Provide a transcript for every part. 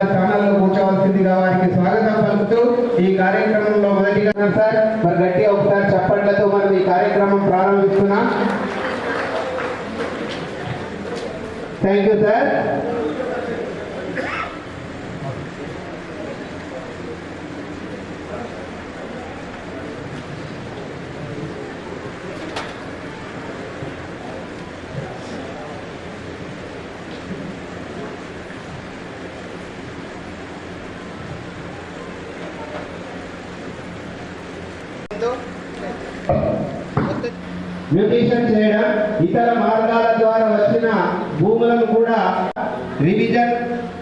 స్థానాల్లో కూర్చోవలసిందిగా వారికి స్వాగతం పలుకుతూ ఈ కార్యక్రమంలో మొదటిగా సార్. మరి గట్టిగా ఒకసారి చప్పట్లతో మనం ఈ కార్యక్రమం ప్రారంభిస్తున్నాం. థ్యాంక్ యూ సార్ మ్యూటేషన్ చేయడం ఇతర మార్గాల ద్వారా వచ్చిన భూములను కూడా రివిజన్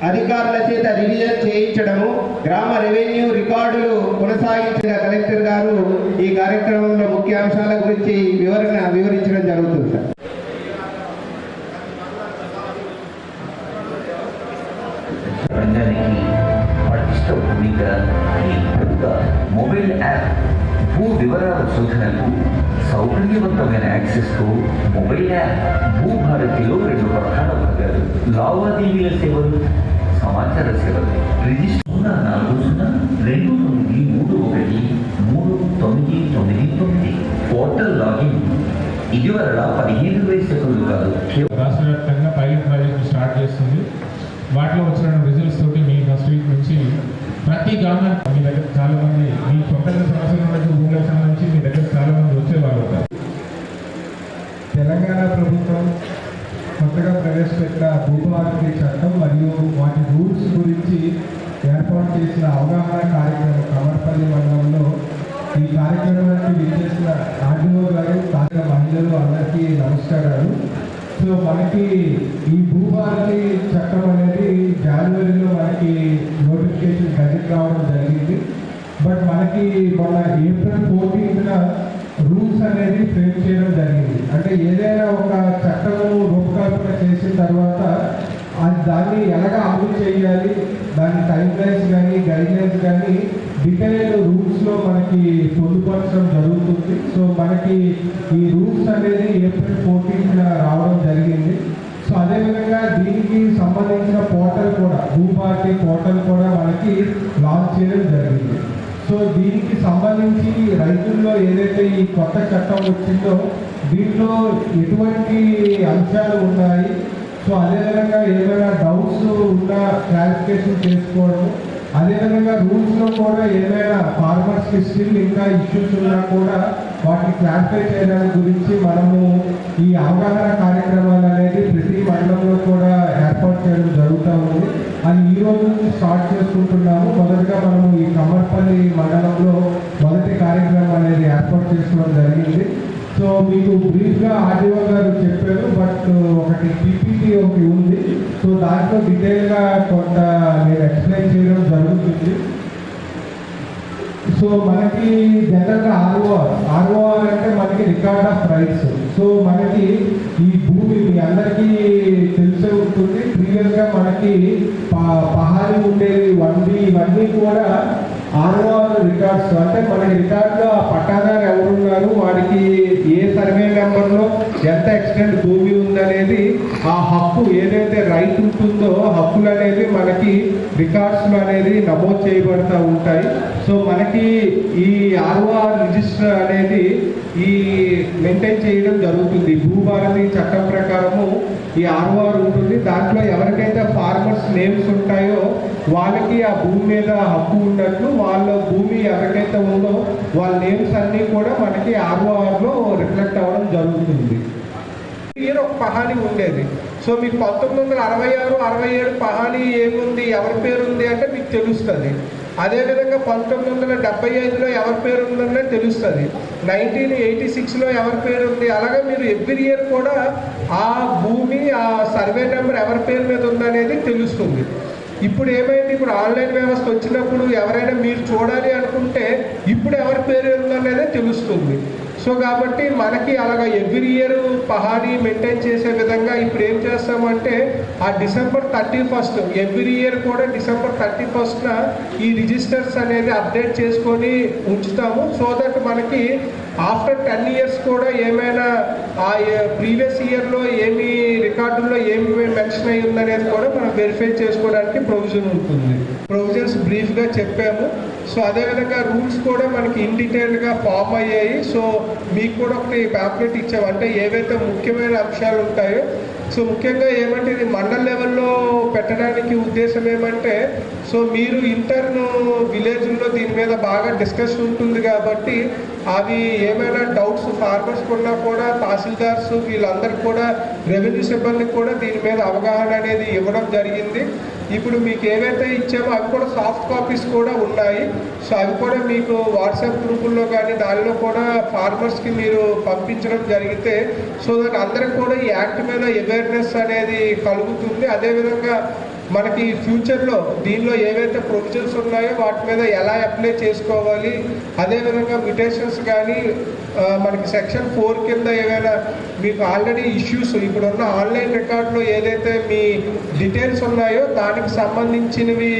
అధికారుల చేత రివిజన్ చేయించడము గ్రామ రెవెన్యూ రికార్డులు కొనసాగించిన కలెక్టర్ గారు ఈ కార్యక్రమంలో ముఖ్య అంశాల గురించి వివరణ వివరించడం జరుగుతుంది సార్. రంగానికి పటిష్ట భూమిక ఈ మొబైల్ యాప్ భూ వివరాల శోధనకు సౌకర్యవంతమైన యాక్సెస్తో మొబైల్ యాప్ భూభారతిలో రెండు ప్రధాన భాగాలు లావాదేవీల సేవలు సమాచార సేవలు. రిజిస్టర్ సున్నా నాలుగు సున్నా రెండు తొమ్మిది మూడు ఒకటి మూడు తొమ్మిది తొమ్మిది తొమ్మిది. Portal login. ఇదివరల పదిహేను వేల సెకండ్లు కాదు. కేవలం రాష్ట్ర వ్యాప్తంగా పైలట్ ప్రాజెక్టు స్టార్ట్ చేస్తుంది. వాటిలో వచ్చిన రిజల్ట్స్ తోటి మీ ఫస్ట్ వీక్ నుంచి ప్రతి గ్రామానికి మీ దగ్గర చాలా మంది మీ కొత్తగా సమస్యలు ఉన్నట్టు భూములకు సంబంధించి మీ దగ్గర చాలా మంది వచ్చేవాళ్ళు ఉంటారు తెలంగాణ ప్రభుత్వం కొత్తగా ప్రవేశపెట్టిన భూభారతి చట్టం మరియు వాటి రూల్స్ గురించి ఏర్పాటు చేసిన అవగాహన కార్యక్రమం కమర్పల్లి మండలంలో ఈ కార్యక్రమానికి విచ్చేసిన ఆర్డీఓ గారు తాజా మహిళలు అందరికీ నమస్కారాలు. సో మనకి ఈ భూభారతి చట్టం అనేది జనవరిలో మనకి నోటిఫికేషన్ గజెట్ రావడం జరిగింది. బట్ మనకి మన ఏప్రిల్ ఫోర్టీన్త్న రూల్స్ అనేది ఫ్రేమ్ చేయడం జరిగింది. దాన్ని ఎలాగ అమలు చేయాలి? దాని టైం లైన్స్ కానీ గైడ్ లైన్స్ కానీ డీటెయిల్డ్ రూల్స్లో మనకి పొందుపరచడం జరుగుతుంది. సో మనకి ఈ రూల్స్ అనేది ఏప్రిల్ ఫోర్టీన్త్ రావడం జరిగింది. సో అదేవిధంగా దీనికి సంబంధించిన పోర్టల్ కూడా భూభారతి పోర్టల్ కూడా మనకి లాంచ్ చేయడం జరిగింది. సో దీనికి సంబంధించి రైతుల్లో ఏదైతే ఈ కొత్త చట్టం వచ్చిందో దీంట్లో ఎటువంటి అంశాలు ఉన్నాయి? సో అదేవిధంగా ఏమైనా డౌట్స్ ఉన్నా క్లారిఫికేషన్ చేసుకోవడం అదేవిధంగా రూల్స్లో కూడా ఏమైనా ఫార్మర్స్కి స్టిల్ ఇంకా ఇష్యూస్ ఉన్నా కూడా వాటిని క్లారిఫై చేయడానికి గురించి మనము ఈ అవగాహన కార్యక్రమాలు అనేది ప్రతి మండలంలో కూడా ఏర్పాటు చేయడం జరుగుతూ ఉంది. అది ఈ రోజు నుంచి స్టార్ట్ చేసుకుంటున్నాము. మొదటగా మనము ఈ కమ్మర్పల్లి మండలంలో మొదటి కార్యక్రమం అనేది ఏర్పాటు చేసుకోవడం జరిగింది. సో మీకు బ్రీఫ్గా ఆర్డీఓ గారు చెప్పారు బట్ ఒకటి పీపీటీ ఒకటి ఉంది. సో దాంట్లో డీటెయిల్గా కొంత నేను ఎక్స్ప్లెయిన్ చేయడం జరుగుతుంది. సో మనకి జనరల్గా ఆర్ఓఆర్ ఆర్ఓఆర్ అంటే మనకి రికార్డ్ ఆఫ్ రైట్స్. సో మనకి ఈ భూమి మీ అందరికీ తెలిసే ఉంటుంది. ప్రీవియస్గా మనకి పహారీ ఉండేది వన్ బి ఇవన్నీ కూడా ఆనవాళ్ళ రికార్డ్స్ అంటే మనకి రికార్డులో ఆ పట్టాదారు ఎవరున్నారు? వాడికి ఏ సర్వే నెంబర్లో ఎంత ఎక్స్టెంట్ భూమి ఉందనేది ఆ హక్కు ఏదైతే రైట్ ఉంటుందో హక్కులు అనేది మనకి రికార్డ్స్లో అనేది నమోదు చేయబడతా ఉంటాయి. సో మనకి ఈ ఆర్ఓఆర్ రిజిస్టర్ అనేది ఈ మెయింటైన్ చేయడం జరుగుతుంది. భూభారతి చట్టం ప్రకారము ఈ ఆర్ఓఆర్ ఉంటుంది. దాంట్లో ఎవరికైతే ఫార్మర్స్ నేమ్స్ ఉంటాయో వాళ్ళకి ఆ భూమి మీద హక్కు ఉన్నట్లు వాళ్ళ భూమి ఎవరికైతే ఉందో వాళ్ళ నేమ్స్ అన్నీ కూడా మనకి ఆర్ఓఆర్లో రిఫ్లెక్ట్ అవ్వడం జరుగుతుంది. ఇయర్ ఒక పహాని ఉండేది. సో మీకు పంతొమ్మిది వందల అరవై ఆరు అరవై ఏడు పహాని ఏముంది ఎవరి పేరు ఉంది అంటే మీకు తెలుస్తుంది. అదేవిధంగా పంతొమ్మిది వందల డెబ్బై ఐదులో ఎవరి పేరు ఉందనే తెలుస్తుంది. నైన్టీన్ ఎయిటీ సిక్స్లో ఎవరి పేరు ఉంది అలాగే మీరు ఎవ్రీ ఇయర్ కూడా ఆ భూమి ఆ సర్వే నెంబర్ ఎవరి పేరు మీద ఉందనేది తెలుస్తుంది. ఇప్పుడు ఏమైంది? ఇప్పుడు ఆన్లైన్ వ్యవస్థ వచ్చినప్పుడు ఎవరైనా మీరు చూడాలి అనుకుంటే ఇప్పుడు ఎవరి పేరు ఉందనేదే తెలుస్తుంది. సో కాబట్టి మనకి అలాగా ఎవ్రీ ఇయర్ పహాడీ మెయింటైన్ చేసే విధంగా ఇప్పుడు ఏం చేస్తామంటే ఆ December thirty first every year కూడా డిసెంబర్ థర్టీ ఫస్ట్న ఈ రిజిస్టర్స్ అనేది అప్డేట్ చేసుకొని ఉంచుతాము. సో దట్ మనకి ఆఫ్టర్ టెన్ ఇయర్స్ కూడా ఏమైనా ఆ ప్రీవియస్ ఇయర్లో ఏమి రికార్డుల్లో ఏం మెన్షన్ అయి ఉందనేది కూడా మనం వెరిఫై చేసుకోవడానికి ప్రొవిజన్ ఉంటుంది. ప్రొవిజన్స్ బ్రీఫ్గా చెప్పాము. సో అదేవిధంగా రూల్స్ కూడా మనకి ఇన్ ఫామ్ అయ్యాయి. సో మీకు కూడా ఒకటి ప్యాంప్లెట్ ఇచ్చాము. అంటే ఏవైతే ముఖ్యమైన అంశాలు ఉంటాయో సో ముఖ్యంగా ఏమంటే ఇది మండల లెవెల్లో పెట్టడానికి ఉద్దేశం ఏమంటే సో మీరు ఇంటర్న్ విలేజ్లో దీని మీద బాగా డిస్కషన్ ఉంటుంది కాబట్టి అవి ఏమైనా డౌట్స్ ఫార్మర్స్ ఉన్నా కూడా తహసీల్దార్స్ వీళ్ళందరికీ కూడా రెవెన్యూ సిబ్బందికి కూడా దీని మీద అవగాహన అనేది ఇవ్వడం జరిగింది. ఇప్పుడు మీకు ఏవైతే ఇచ్చామో అవి కూడా సాఫ్ట్ కాపీస్ కూడా ఉన్నాయి. సో అవి కూడా మీకు వాట్సాప్ గ్రూపుల్లో కానీ దానిలో కూడా ఫార్మర్స్కి మీరు పంపించడం జరిగితే సో దాని అందరికి కూడా ఈ యాక్ట్ మీద అవేర్నెస్ అనేది కలుగుతుంది. అదేవిధంగా మనకి ఫ్యూచర్లో దీనిలో ఏవైతే ప్రొవిజన్స్ ఉన్నాయో వాటి మీద ఎలా అప్లై చేసుకోవాలి? అదేవిధంగా మ్యుటేషన్స్ కానీ మనకి సెక్షన్ ఫోర్ కింద ఏమైనా మీకు ఆల్రెడీ ఇష్యూస్ ఇప్పుడున్న ఆన్లైన్ రికార్డులో ఏదైతే మీ డీటెయిల్స్ ఉన్నాయో దానికి సంబంధించినవి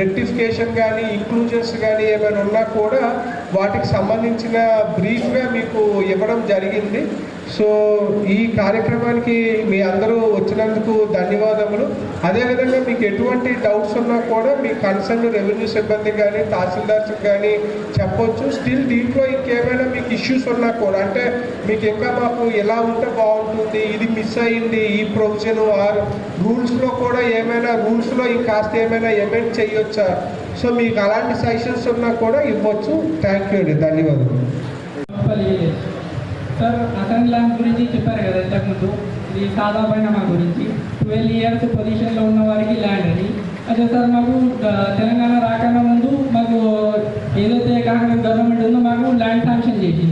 రెక్టిఫికేషన్ కానీ ఇంక్లూజన్స్ కానీ ఏమైనా ఉన్నా కూడా వాటికి సంబంధించిన బ్రీఫ్గా మీకు ఇవ్వడం జరిగింది. సో ఈ కార్యక్రమానికి మీ అందరూ వచ్చినందుకు ధన్యవాదములు. అదేవిధంగా మీకు ఎటువంటి డౌట్స్ ఉన్నా కూడా మీ కన్సర్న్ రెవెన్యూ సిబ్బంది కానీ తహసీల్దార్స్ కానీ చెప్పొచ్చు. స్టిల్ దీంట్లో ఇంకేమైనా మీకు ఇష్యూస్ ఉన్నా కూడా అంటే మీకు ఇంకా మాకు ఎలా ఉంటే బాగుంటుంది ఇది మిస్ అయ్యింది ఈ ప్రొవిజన్ ఆర్ రూల్స్లో కూడా ఏమైనా రూల్స్లో కాస్త ఏమైనా ఎమెంట్ చేయొచ్చా? సో మీకు అలాంటి సజెషన్స్ ఉన్నా కూడా ఇవ్వచ్చు. థ్యాంక్ యూ అండి. ధన్యవాదాలు సార్ అతని ల్యాండ్ గురించి చెప్పారు కదా ఇంతకుముందు. ఇది సాదా పరిణామా గురించి. ట్వెల్వ్ ఇయర్స్ పొజిషన్లో ఉన్న వారికి ల్యాండ్ అది. అదే సార్ మాకు తెలంగాణ రాకన్నా ముందు మాకు ఏదైతే కాకుండా గవర్నమెంట్ ఉందో మాకు ల్యాండ్ శాంక్షన్ చేసింది.